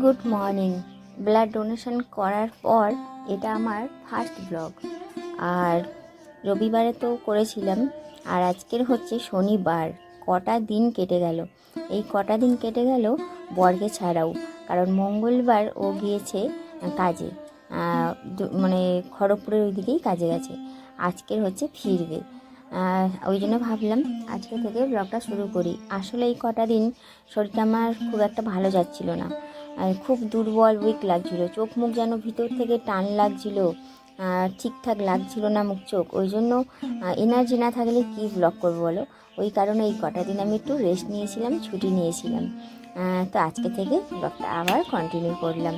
Good morning blood donation করার পর এটা আমার ফার্স্ট ব্লগ আর রবিবারে তো করেছিলাম, আর আজকের হচ্ছে শনিবার। কটা দিন কেটে গেল। এই কটা দিন কেটে গেল বর্গে ছাড়াও। কারণ মঙ্গলবার ও গিয়েছে কাজে। মানে খড়গপুরের ওই দিকেই কাজে গেছে। আজকের হচ্ছে ফিরবে। ওই জন্য ভাবলাম আজকে থেকে ব্লগটা শুরু করি। আসলে এই কটা দিন শরীরটা আমার খুব একটা ভালো যাচ্ছিল না। খুব দুর্বল উইক লাগছিল। চোখ মুখ যেন ভিতর থেকে টান লাগছিল ঠিকঠাক লাগছিল না মুখ চোখ। ওই জন্য এনার্জি না থাকলে কী ব্লগ করব বলো? ওই কারণে এই কটা দিন আমি একটু রেস্ট নিয়েছিলাম, ছুটি নিয়েছিলাম। তো আজকে থেকে ব্লগটা আবার কন্টিনিউ করলাম।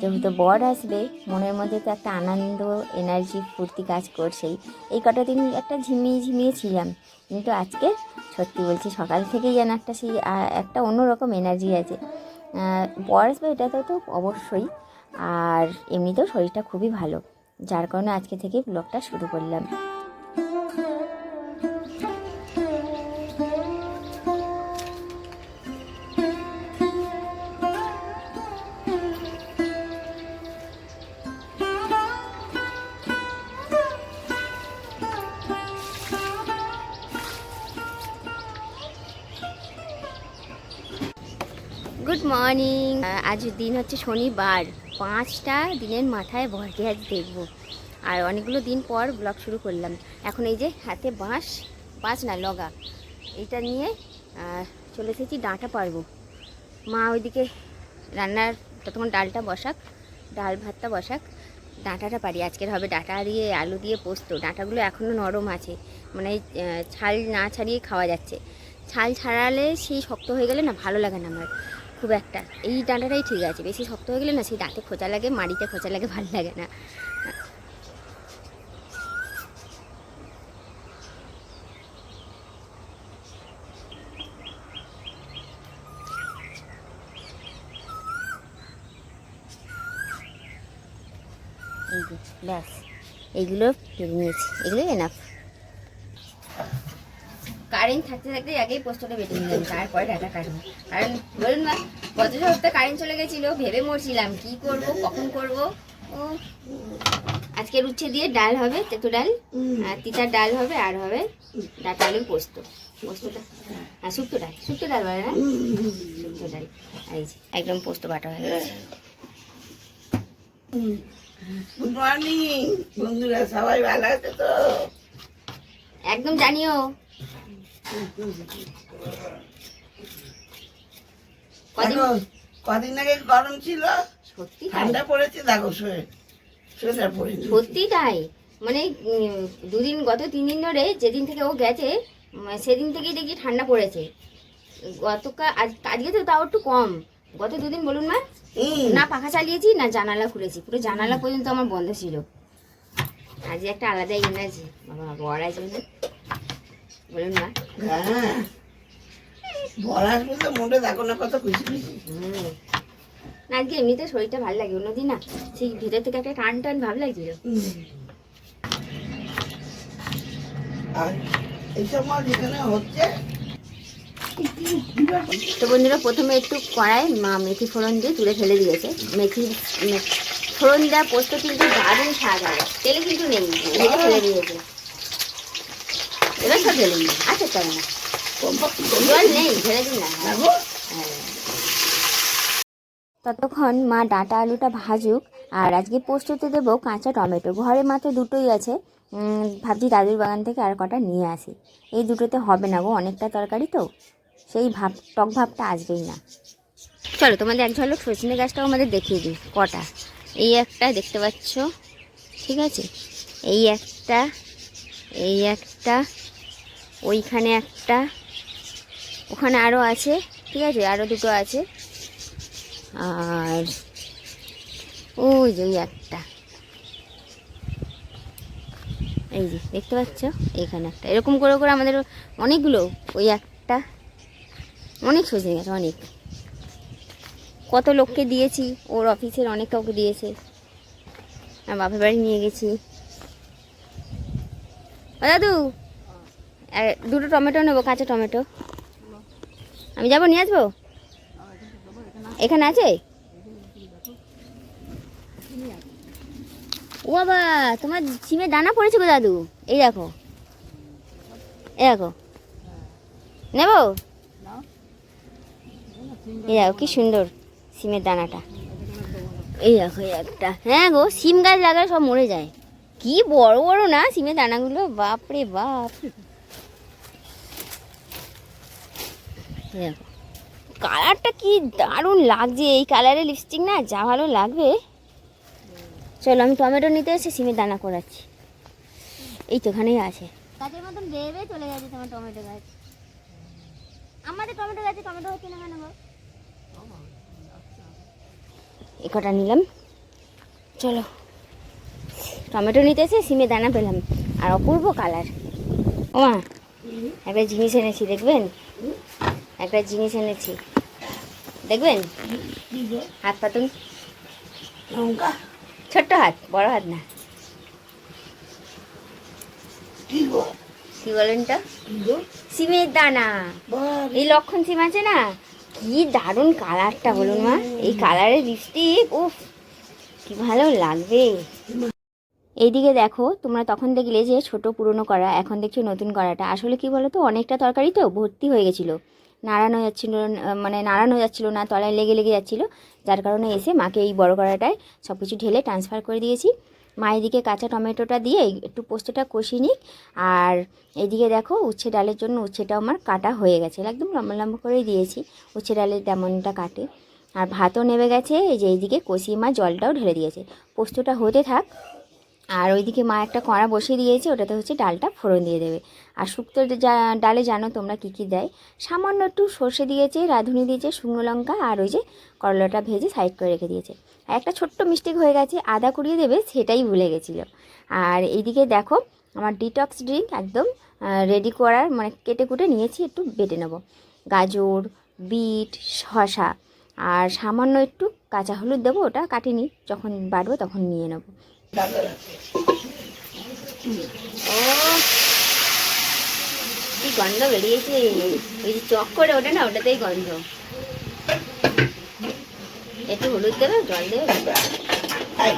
যেহেতু বর আসবে, মনের মধ্যে তো একটা আনন্দ এনার্জি ফুর্তি কাজ করছেই। এই কটা দিন একটা ঝিমিয়ে ঝিমিয়ে ছিলাম। কিন্তু আজকে সত্যি বলছি, সকাল থেকেই যেন একটা সেই একটা অন্যরকম এনার্জি আছে। আহ, বা এটা তো অবশ্যই। আর এমনিতেও শরীরটা খুবই ভালো। যার কারণে আজকে থেকে ব্লগটা শুরু করলাম। গুড মর্নিং আজ দিন হচ্ছে শনিবার। পাঁচটা দিনের মাথায় ভরকে আজ দেখব। আর অনেকগুলো দিন পর ব্লগ শুরু করলাম। এখন এই যে হাতে বাঁশ বাঁশ না, লগা। এটা নিয়ে চলে এসেছি ডাঁটা পারব মা ওইদিকে রান্নার ততক্ষণ ডালটা বসাক, ডাল ভাতটা বসাক, ডাঁটাটা পারি আজকের হবে ডাঁটা দিয়ে আলু দিয়ে পোস্ত। ডাঁটাগুলো এখনও নরম আছে। মানে ছাল না ছাড়িয়ে খাওয়া যাচ্ছে। ছাল ছাড়ালে সেই শক্ত হয়ে গেলে না ভালো লাগে না আমার। খুব একটা। এই ডাঁটাটাই ঠিক আছে। বেশি শক্ত হয়ে গেলে না সেই দাঁতে খোঁচা লাগে, মাড়িতে খোঁচা লাগে, ভালো লাগে না। এই ব্যাস। এইগুলো নিয়েছি। এগুলো এনাফ কারেন্ট থাকতে থাকতে আগেই পোস্টটা বেটে নিলাম তারপরে ডাটা কাটবো। কারণ বলুন না গত সপ্তাহে কারেন্ট চলে গেছিল ভেবে মরছিলাম কি করব কখন করব? ও আজকের উচ্ছে দিয়ে ডাল হবে তেতো ডাল আর তিতার ডাল হবে আর হবে ডাটা আলুর পোস্ত। পোস্তটা হ্যাঁ শুক্তো ডাল শুক্তো ডাল বলে না? শুক্তো ডাল এই যে একদম পোস্ত বাটা হয়ে গেছে। গুড মর্নিং বন্ধুরা সবাই ভালো আছে তো? একদম জানিও কদিন আগে গরম ছিল সত্যি। ঠান্ডা পড়েছে দেখো সোয়ে সোয়েটার পরে সত্যি তাই? মানে দুদিন গত তিন দিন ধরে যেদিন থেকে ও গেছে সেদিন থেকেই দেখি ঠান্ডা পড়েছে। গতকাল আজ আজকে তো তাও একটু কম। গত দুদিন বলুন মা না পাখা চালিয়েছি না জানালা খুলেছি। পুরো জানালা পর্যন্ত আমার বন্ধ ছিল। আজ একটা আলাদাই এনার্জি বাবা বড় আছে না বলুন হ্যাঁ। বড় আসবে তো দেখো না কত খুশি খুশি। না আজকে এমনিতে শরীরটা ভালো লাগে অন্যদিন না সেই ভিতর থেকে একটা টান টান ভাব লাগছিল। হুম। আর এইসব মাছ যেখানে হচ্ছে? তো বন্ধুরা প্রথমে একটু কড়াই মা মেথি ফোড়ন দিয়ে তুলে ফেলে দিয়েছে। মেথি ফোড়ন দেওয়া পোস্ত কিন্তু দারুণ স্বাদ হবে তেলে কিন্তু নেই ফেলে দিয়েছে। সব ঢেলে আচ্ছা চলো না। জল নেই, ঢেলে দিন না। ততক্ষণ মা ডাঁটা আলুটা ভাজুক, আর আজকে পোস্ততে দেবো কাঁচা টমেটো। ঘরে মাত্র দুটোই আছে। ভাবছি দাদুর বাগান থেকে আর কটা নিয়ে আসি। এই দুটোতে হবে না গো, অনেকটা তরকারি তো। সেই ভাব, টক ভাবটা আসবেই না। চলো, তোমাদের এক ঝলক সজনে গাছটাও আমাদের দেখিয়ে দিই, কটা। এই একটা দেখতে পাচ্ছ, ঠিক আছে? এই একটা এই একটা ওইখানে একটা, ওখানে আরও আছে, ঠিক আছে? আরও দুটো আছে। আর ওই যে, ওই একটা। এই যে, দেখতে পাচ্ছ? এইখানে একটা। এরকম করে করে আমাদের অনেকগুলো, ওই একটা। অনেক সজনে গেছে, অনেক। কত লোককে দিয়েছি, ওর অফিসের অনেক কাউকে দিয়েছে। আমার বাপের বাড়ি নিয়ে গেছি। দাদু আর দুটো টমেটো নেব, কাঁচা টমেটো। আমি যাব, নিয়ে আসব? এখানে আছে? ও বাবা, তোমার সিমে দানা পড়েছে গো দাদু। এই দেখো। এই দেখো। নেব? এই দেখো, কি সুন্দর সিমের দানাটা। এই দেখো একটা। হ্যাঁ গো, সিম গাছ লাগালে সব মরে যায়। কি বড় বড় না, সিমের দানাগুলো, বাপরে বাপ। কালারটা কি দারুণ লাগছে। এই কালারের লিপস্টিক না যা ভালো লাগবে। চলো আমি টমেটো নিতে এসে সিমের দানা করাচ্ছি। এই তো এখানেই আছে। গাছের মতন বেয়ে বেয়ে চলে গেছে তোমার টমেটো গাছ। আমাদের টমেটো গাছে টমেটো হচ্ছে না কেন এ কটা নিলাম। চলো টমেটো নিতে এসে সিমের দানা পেলাম। আর অপূর্ব কালার। ওমা একটা জিনিস এনেছি দেখবেন? একটা জিনিস এনেছি। দেখবেন? হাত পাতুন লঙ্কা? ছোট্ট হাত বড় হাত না। কি বলেন তো? সিমের দানা। এই লক্ষণ সিম আছে না? কি দারুণ কালারটা বলুন মা। এই কালারের লিপস্টিক উফ কি ভালো লাগবে। এইদিকে দেখো তোমরা তখন দেখলে যে ছোট পুরনো করা এখন দেখছ নতুন করাটা আসলে কি বলো তো অনেকটা তরকারি তো ভর্তি হয়ে গেছিল। নাড়ানো যাচ্ছিল মানে নাড়ানো যাচ্ছিল না, তলায় লেগে লেগে যাচ্ছিল। যার কারণে এসে মাকে এই বড় কড়াটায় সব কিছু ঢেলে ট্রান্সফার করে দিয়েছি। মা এদিকে কাঁচা টমেটোটা দিয়ে একটু পোস্তটা কষিয়ে নিক। আর এদিকে দেখো, উচ্ছে ডালের জন্য উচ্ছেটা আমার কাটা হয়ে গেছে। একদম লম্বা লম্বা করেই দিয়েছি, উচ্ছে ডালের তেমনটা কাটে। আর ভাতও নেমে গেছে যে এইদিকে কষিয়ে মা জলটাও ঢেলে দিয়েছে। পোস্তটা হতে থাক আর ওইদিকে মা একটা কড়া বসিয়ে দিয়েছে, ওটাতে হচ্ছে ডালটা ফোড়ন দিয়ে দেবে। আর শুক্তো যা- ডালে জানো তোমরা কী কী দেয়? সামান্য একটু সর্ষে দিয়েছে, রাঁধুনি দিয়েছে, শুকনো লঙ্কা আর ওই যে করলাটা ভেজে সাইড করে রেখে দিয়েছে। আর একটা ছোট্ট মিস্টেক হয়ে গেছে, আদা কুড়িয়ে দেবে সেটাই ভুলে গেছিল। আর এইদিকে দেখো, আমার ডিটক্স ড্রিঙ্ক একদম রেডি করার মানে কেটে কুটে নিয়েছি, একটু বেটে নেব। গাজর, বিট, শসা, আর সামান্য একটু কাঁচা হলুদ দেবো, ওটা কাটিনি, যখন বাড়বো তখন নিয়ে নেব। কি গন্ধ বেরিয়েছে ওই যে চক করে ওটা না ওটাতেই গন্ধ একটু হলুদ দেবে জল দেবে আই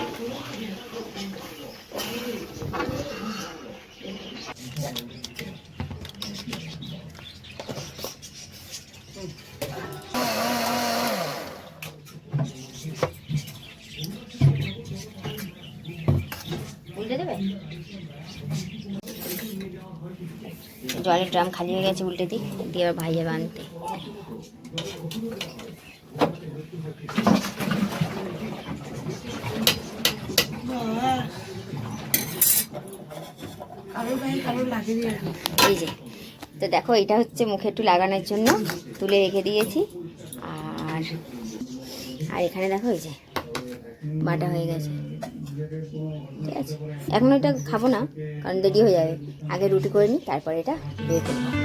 দেবে? জলের ড্রাম খালি হয়ে গেছে উল্টে দিই দিয়ে আবার ভাই যাবে আনতে এই যে, তো দেখো, এটা হচ্ছে মুখে একটু লাগানোর জন্য তুলে রেখে দিয়েছি। আর আর এখানে দেখো, এই যে, বাটা হয়ে গেছে। ঠিক আছে এখন এটা খাব না, কারণ দেরি হয়ে যাবে। আগে রুটি করে নিই, তারপরে এটা বের করব।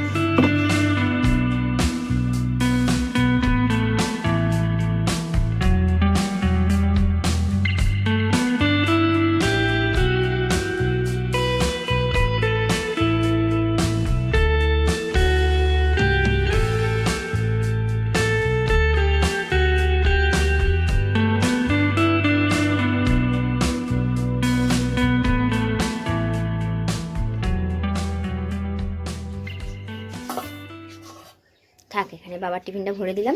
বাবার টিফিনটা ভরে দিলাম।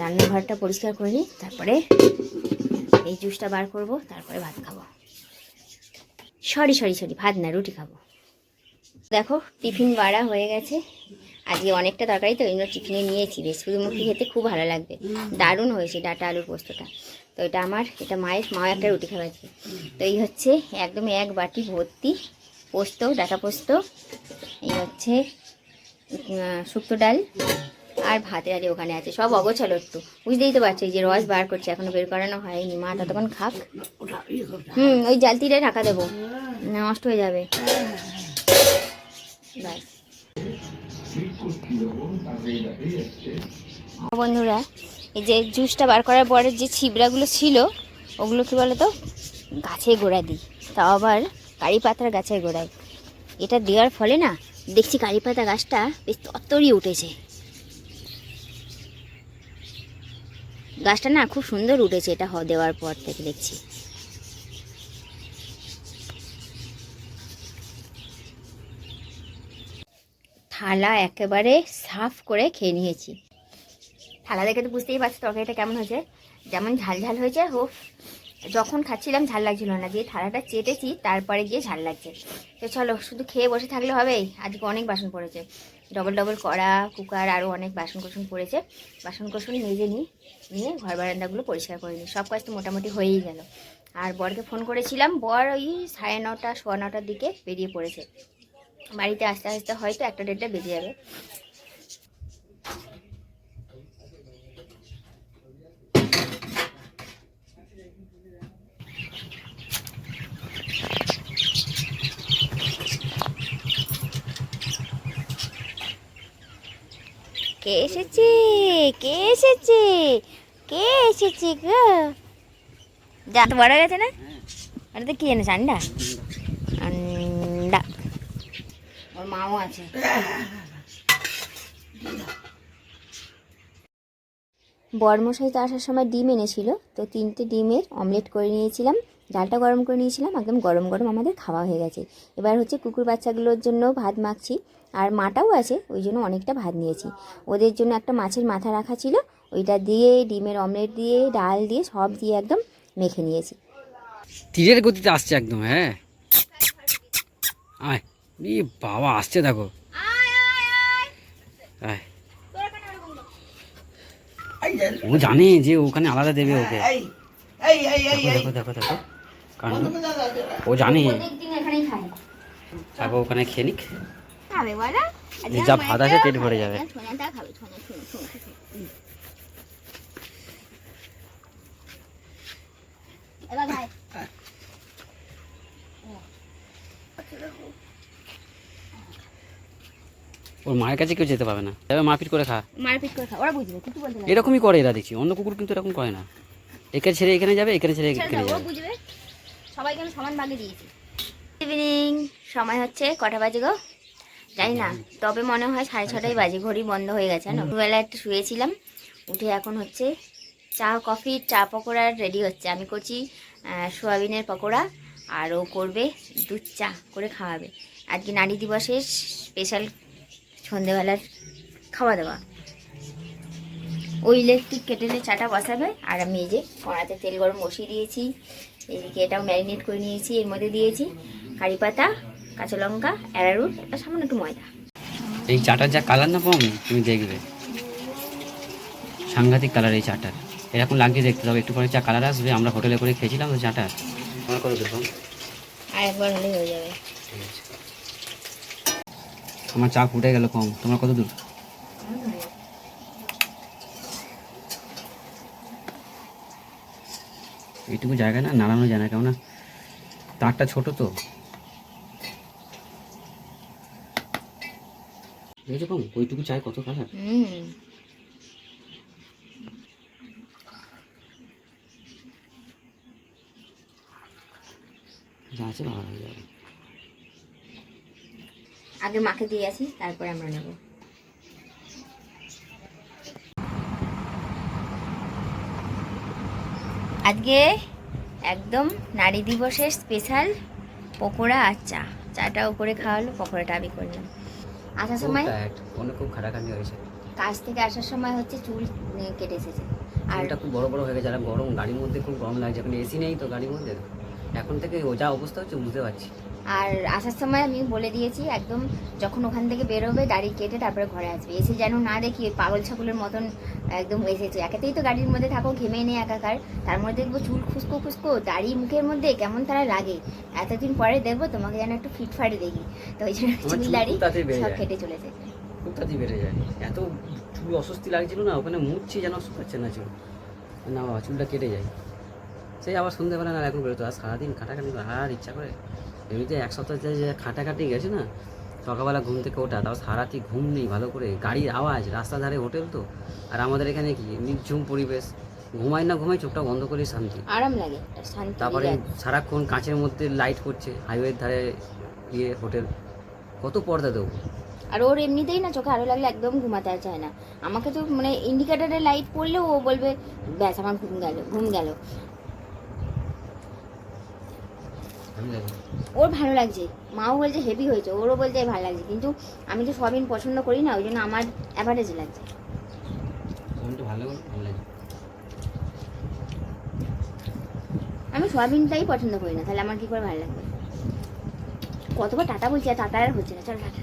রান্নাঘরটা পরিষ্কার করে নিই, তারপরে এই জুসটা বার করব, তারপরে ভাত খাব। সরি সরি সরি, ভাত না, রুটি খাব। দেখো, টিফিন বাড়া হয়ে গেছে। আজকে অনেকটা তরকারি, তো এগুলো টিফিনে নিয়েছি। বেশ শুধু মুখি খেতে খুব ভালো লাগবে। দারুণ হয়েছে ডাটা আলুর পোস্তটা। তো এটা আমার, এটা মায়ের মা একটা রুটি খাওয়াচ্ছে তো এই হচ্ছে একদম এক বাটি ভর্তি পোস্ত, ডাটা পোস্ত। এই হচ্ছে শুক্তো ডাল। আর ভাতের আরে ওখানে আছে, সব অগোছালো একটু। বুঝতেই তো পারছ যে রস বার করছে, এখনও বের করানো হয়নি। মা, ততক্ষণ খাক। হুম, ওই জালতিটাই ঢাকা দেবো। নষ্ট হয়ে যাবে। বন্ধুরা, এই যে জুসটা বার করার পরে যে ছিবড়াগুলো ছিল, ওগুলো কি বলো তো গাছে গোড়া দিই। তাও আবার কারি পাতার গাছের গোড়ায় এটা দেওয়ার ফলে না, দেখছি কারি পাতা গাছটা বেশ তত্তরই উঠেছে। গাছটা না খুব সুন্দর উঠেছে এটা দেওয়ার পর থেকে দেখছি। থালা একেবারে সাফ করে খেয়ে নিয়েছি। থালা দেখে তো বুঝতেই পারছি এটা কেমন হয়েছে? যেমন ঝাল ঝাল হয়েছে হোক যখন খাচ্ছিলাম, ঝাল লাগছিল না। দিয়ে থালাটা চেটেছি, তারপরে গিয়ে ঝাল লাগছে। তো চলো, শুধু খেয়ে বসে থাকলে হবেই? আজকে অনেক বাসন পড়েছে। ডবল ডবল কড়া কুকার আরও অনেক বাসন কোসন পড়েছে। বাসন কোসন নিজে নিই নিয়ে ঘর বারান্দাগুলো পরিষ্কার করে নিই সব কাজ তো মোটামুটি হয়েই গেল। আর বরকে ফোন করেছিলাম, বর ওই সাড়ে নটা, সোয়া নটার দিকে বেরিয়ে পড়েছে। বাড়িতে আস্তে আস্তে হয়তো একটা দেড়টা বেজে যাবে। কে এসেছে? কে এসেছে? কে এসেছে গো? যা তো বড় গেছে না? ওটাতে কি এনেছে আন্ডা? আন্ডা। ওর মাও আছে। বরমশাই তো আসার সময় ডিম এনেছিল তো তিনটে ডিমের অমলেট করে নিয়েছিলাম। ডালটা গরম করে নিয়েছিলাম একদম গরম গরম আমাদের খাওয়া হয়ে গেছে। এবার হচ্ছে কুকুর বাচ্চাগুলোর জন্য ভাত মাখছি আর মাটাও আছে ওই জন্য অনেকটা ভাত নিয়েছি। ওদের জন্য একটা মাছের মাথা রাখা ছিল ওইটা দিয়ে ডিমের অমলেট দিয়ে ডাল দিয়ে সব দিয়ে একদম মেখে নিয়েছি। তীরের গতিতে আসছে একদম হ্যাঁ। আয় বাবা আসছে দেখো। আয়। ও জানে যে ওখানে আলাদা দেবে ওকে। এই এই এই এই এই। দেখো দেখো দেখো। দাদা ও জানে। তারপর ওখানে খেয়ে নিক। যে ভাত আছে পেট ভরে যাবে। ওর মায়ের কাছে কেউ যেতে পারবে না। তবে মারপিট করে খা। মারপিট করে খা ওরা বুঝবে কিছু বলতে এরকমই করে এরা দেখছি। অন্য কুকুর কিন্তু এরকম করে না। একে ছেড়ে এখানে যাবে এখানে ছেড়ে ছেড়ে এখানে যাবে। বুঝবে। সবাইকে আমি সমান ভাগে দিয়েছি। ইভিনিং সময় হচ্ছে কটা বাজে গো? জানি না, তবে মনে হয় সাড়ে ছটাই বাজে, ঘড়ি বন্ধ হয়ে গেছে না দুবেলা একটু শুয়েছিলাম, উঠে এখন হচ্ছে চা, কফি, চা পকোড়া রেডি হচ্ছে। আমি করছি সোয়াবিনের পকোড়া, আর ও করবে দুধ চা করে খাওয়াবে। আজকে নারী দিবসের স্পেশাল সন্ধেবেলার খাওয়া দাওয়া। ওই ইলেকট্রিক কেটেলে চাটা বসাবে, আর আমি এই যে কড়াতে তেল গরম বসিয়ে দিয়েছি। এদিকে এটাও ম্যারিনেট করে নিয়েছি এর মধ্যে দিয়েছি কারি পাতা কাঁচা লঙ্কা অ্যারারুট আর সামান্য একটু ময়দা। এই চাটার যা কালার না কম তুমি দেখবে। সাংঘাতিক কালার এই চাটার। এরকম লাগছে দেখতে হবে একটু পরে চা কালার আসবে আমরা হোটেলে করে খেয়েছিলাম তো চাটা আমার কত দেখুন আর একবার হলেই হয়ে যাবে। আমার চা ফুটে গেল কম তোমার কত দূর? এইটুকু জায়গা না? নাড়ানো যায় না কেমন তারটা ছোট তো। ওইটুকু চায় কত কালার? হুম। যা আছে আগে মাকে দিয়ে আসি তারপরে আমরা নেব। আজকে একদম নারী দিবসের স্পেশাল পকোড়া আর চা। চাটা উপরে খাওয়ালো পকোড়াটা আমি করলাম। আসার সময় খুব খাটাখাটি হয়েছে। কাজ থেকে আসার সময় হচ্ছে চুল কেটে এসেছে। আর এটা খুব বড় বড় হয়ে গেছে আর গরম গাড়ির মধ্যে খুব গরম লাগছে। এখন এসি নেই তো গাড়ির মধ্যে? এখন থেকে ও যা অবস্থা হচ্ছে বুঝতে পারছি। আর আসার সময় আমি বলে দিয়েছি একদম যখন ওখান থেকে বেরোবে দাড়ি কেটে তারপরে ঘরে আসবে। এসে যেন না দেখি ওই পাগল ছাগলের মতন একদম এসেছে। একেতেই তো গাড়ির মধ্যে থাকো ঘেমে নেই একাকার। তার মধ্যে দেখব চুল খুসকো খুসকো দাড়ি মুখের মধ্যে কেমন তারা লাগে এতদিন পরে দেখব তোমাকে যেন একটু ফিটফাট দেখি। তো ওই জন্য চুল চুল দাড়ি সব। কেটে চলেছে খুব তাড়াতাড়ি বেড়ে যায়? এত চুল অস্বস্তি লাগছিল না? ওখানে মুছছি যেন শুকাচ্ছে না চুল? না বাবা চুলটা কেটে যায়। সেই আবার সন্ধ্যেবেলা না এখন বেরোতো। আর সারাদিন খাটাখাটি আর ইচ্ছা করে। এমনিতে এক সপ্তাহ যে খাটাখাটি গেছে না সকালবেলা ঘুম থেকে ওঠা তাও সারাতি ঘুম নেই ভালো করে গাড়ির আওয়াজ রাস্তার ধারে হোটেল তো। আর আমাদের এখানে কি নির্ঝুম পরিবেশ ঘুমাই না ঘুমাই চোখটা বন্ধ করি শান্তি। আরাম লাগে শান্তি তারপরে সারাক্ষণ কাঁচের মধ্যে লাইট করছে হাইওয়ের ধারে ইয়ে হোটেল কত পর্দা দেবো। আর ওর এমনিতেই না চোখে আলো লাগলে একদম ঘুমাতে আর চায় না। আমাকে তো মানে ইন্ডিকেটারে লাইট পড়লে ও বলবে ব্যাস আমার ঘুম গেল ঘুম গেল ভালো লাগে ওর ভালো লাগছে। মাও বলছে হেভি হয়েছে ওরও বলছে ভালো লাগছে। কিন্তু আমি তো সয়াবিন পছন্দ করি না ওই জন্য আমার অ্যাভারেজ লাগছে। আমি সয়াবিনটাই পছন্দ করি না তাহলে আমার কি করে ভালো লাগবে? কতবার টাটা বলছি আর টাটা আর হচ্ছে না চল টাটা।